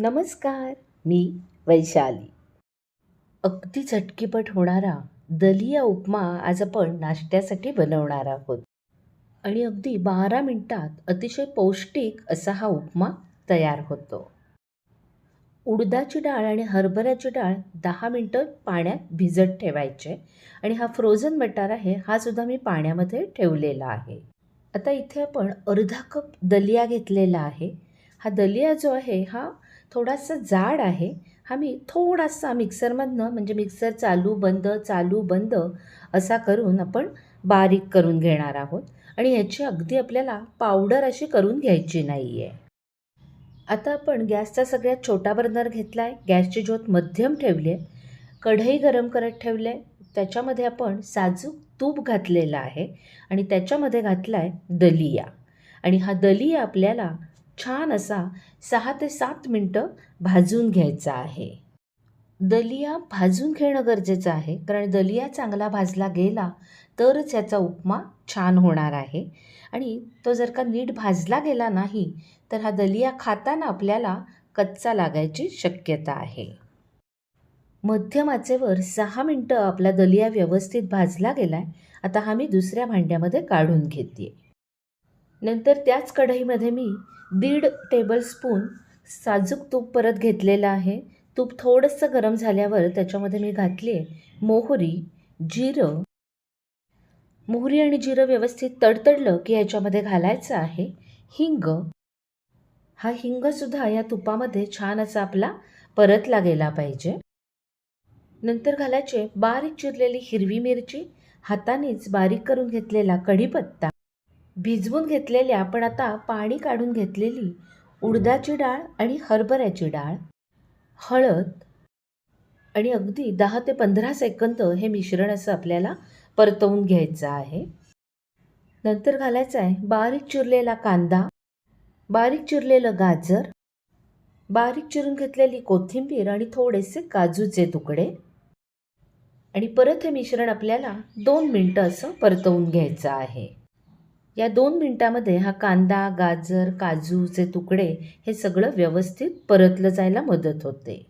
नमस्कार मी वैशाली. अगदी झटकीपट होणारा दलिया उपमा आज आपण नाश्त्यासाठी बनवणार आहोत. आणि अगदी बारा मिनटात अतिशय पौष्टिक असा हा उपमा तयार होतो. उडदाची डाळ आणि हरभऱ्याची डाळ दहा मिनटं पाण्यात भिजत ठेवायचे आणि हा फ्रोझन मटार आहे हा सुद्धा मी पाण्यामध्ये ठेवलेला आहे. आता इथे आपण अर्धा कप दलिया घेतलेला आहे. हा दलिया जो आहे हा थोडासा जाड आहे. हा मी थोडासा मिक्सरमधनं म्हणजे मिक्सर चालू बंद चालू बंद असा करून आपण बारीक करून घेणार आहोत. आणि याची अगदी आपल्याला पावडर अशी करून घ्यायची नाही आहे आता आपण गॅसचा सगळ्यात छोटा बर्नर घेतला आहे गॅसची ज्योत मध्यम ठेवली आहे कढई गरम करत ठेवले आहे त्याच्यामध्ये आपण साजूक तूप घातलेलं आहे. आणि त्याच्यामध्ये घातला आहे दलिया. आणि हा दलिया आपल्याला छान असा सहा ते सात मिनटं भाजून घ्यायचा आहे. दलिया भाजून घेणं गरजेचं आहे. कारण दलिया चांगला भाजला गेला तरच याचा उपमा छान होणार आहे. आणि तो जर का नीट भाजला गेला नाही तर हा दलिया खाताना आपल्याला कच्चा लागायची शक्यता आहे. मध्यम आचेवर सहा मिनटं आपला दलिया व्यवस्थित भाजला गेला आहे आता हा मी दुसऱ्या भांड्यामध्ये काढून घेते. नंतर त्याच कढईमध्ये मी दीड टेबलस्पून साजूक तूप परत घेतलेलं आहे. तूप थोडंसं गरम झाल्यावर त्याच्यामध्ये मी घातली आहे मोहरी जिरं. मोहरी आणि जिरं व्यवस्थित तडतडलं की ह्याच्यामध्ये घालायचं आहे. हिंग. हा हिंगसुद्धा या तुपामध्ये छान असा आपला परतला गेला पाहिजे. नंतर घालायचे बारीक चिरलेली हिरवी मिरची. हातानेच बारीक करून घेतलेला कढीपत्ता. भिजवून घेतलेल्या पण आता पाणी काढून घेतलेली उडदाची डाळ आणि हरभऱ्याची डाळ हळद आणि अगदी दहा ते पंधरा सेकंद हे मिश्रण असं आपल्याला परतवून घ्यायचं आहे. नंतर घालायचं आहे बारीक चिरलेला कांदा बारीक चिरलेलं गाजर बारीक चिरून घेतलेली कोथिंबीर आणि थोडेसे काजूचे तुकडे आणि परत हे मिश्रण आपल्याला दोन मिनटं असं परतवून घ्यायचं आहे. या दोन मिनटामध्ये हा कांदा गाजर काजूचे तुकडे हे सगळं व्यवस्थित परतलं जायला मदत होते.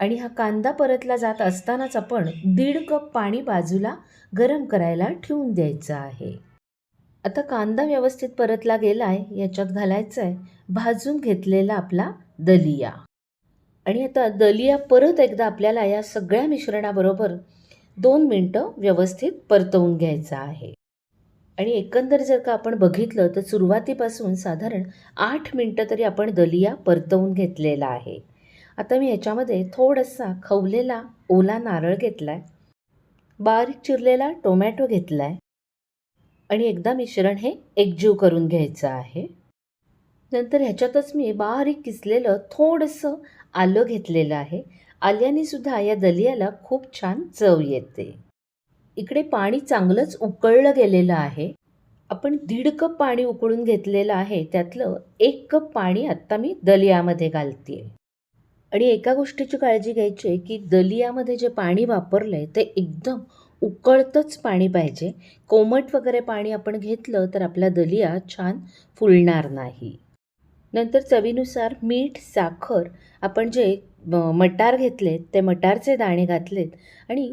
आणि हा कांदा परतला जात असतानाच आपण दीड कप पाणी बाजूला गरम करायला ठेवून द्यायचं आहे. आता कांदा व्यवस्थित परतला गेला आहे याच्यात घालायचं आहे भाजून घेतलेला आपला दलिया. आणि आता दलिया परत एकदा आपल्याला या सगळ्या मिश्रणाबरोबर दोन मिनटं व्यवस्थित परतवून घ्यायचं आहे. आणि एकंदर जर का आपण बघितलं तर सुरुवातीपासून साधारण आठ मिनटं तरी आपण दलिया परतवून घेतलेला आहे. आता मी ह्याच्यामध्ये थोडासा खवलेला ओला नारळ घेतला आहे बारीक चिरलेला टोमॅटो घेतला आहे आणि एकदा मिश्रण हे एकजीव करून घ्यायचं आहे. नंतर ह्याच्यातच मी बारीक किसलेलं थोडंसं आलं घेतलेलं आहे. आल्याने सुद्धा या दलियाला खूप छान चव येते. इकडे पाणी चांगलंच उकळलं गेलेलं आहे. आपण दीड कप पाणी उकळून घेतलेलं आहे. त्यातलं एक कप पाणी आत्ता मी दलियामध्ये घालते आणि एका गोष्टीची काळजी घ्यायची आहे की दलियामध्ये जे पाणी वापरलं आहे ते एकदम उकळतंच पाणी पाहिजे. कोमट वगैरे पाणी आपण घेतलं तर आपला दलिया छान फुलणार नाही. नंतर चवीनुसार मीठ साखर आपण जे मटार घेतलेत ते मटारचे दाणे घातलेत आणि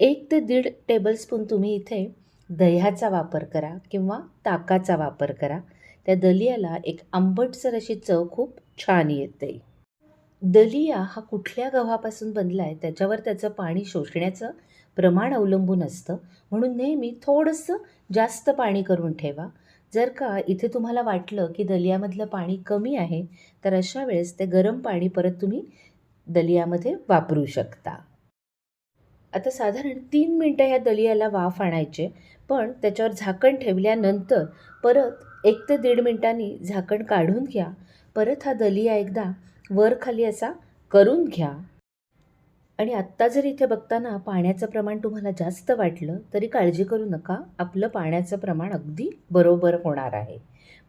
एक ते दीड टेबलस्पून तुम्ही इथे दह्याचा वापर करा किंवा ताकाचा वापर करा. त्या दलियाला एक आंबटसर अशी चव खूप छान येते. दलिया हा कुठल्या गव्हापासून बनला आहे त्याच्यावर त्याचं पाणी शोषण्याचं प्रमाण अवलंबून असतं. म्हणून नेहमी थोडंसं जास्त पाणी करून ठेवा. जर का इथे तुम्हाला वाटलं की दलियामधलं पाणी कमी आहे तर अशा वेळेस ते गरम पाणी परत तुम्ही दलियामध्ये वापरू शकता. आता साधारण तीन मिनटं ह्या दलियाला वाफ आणायचे पण त्याच्यावर झाकण ठेवल्यानंतर परत एक ते दीड मिनटांनी झाकण काढून घ्या. परत हा दलिया एकदा वर खाली असा करून घ्या. आणि आत्ता जर इथे बघताना पाण्याचं प्रमाण तुम्हाला जास्त वाटलं तरी काळजी करू नका. आपलं पाण्याचं प्रमाण अगदी बरोबर होणार आहे.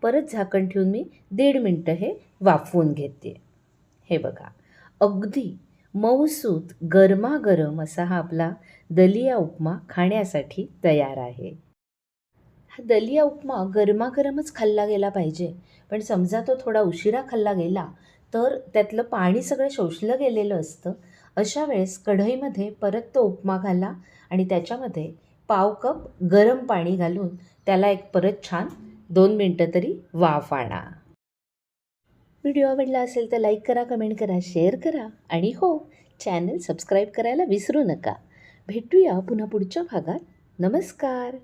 परत झाकण ठेवून मी दीड मिनटं हे वाफवून घेते. हे बघा. अगदी मऊसूत गरमागरम असा हा आपला दलिया उपमा खाण्यासाठी तयार आहे. हा दलिया उपमा गरमागरमच खाल्ला गेला पाहिजे. पण समजा तो थोडा उशिरा खाल्ला गेला तर त्यातलं पाणी सगळं शोषलं गेलेलं असतं. अशा वेळेस कढईमध्ये परत तो उपमा घाला आणि त्याच्यामध्ये पाव कप गरम पाणी घालून त्याला एक परत छान दोन मिनटं तरी वाफ आणा. व्हिडिओ आवडला असेल तर लाईक करा कमेंट करा शेअर करा. आणि हो चॅनल सबस्क्राईब करायला विसरू नका. भेटूया पुन्हा पुढच्या भागात. नमस्कार.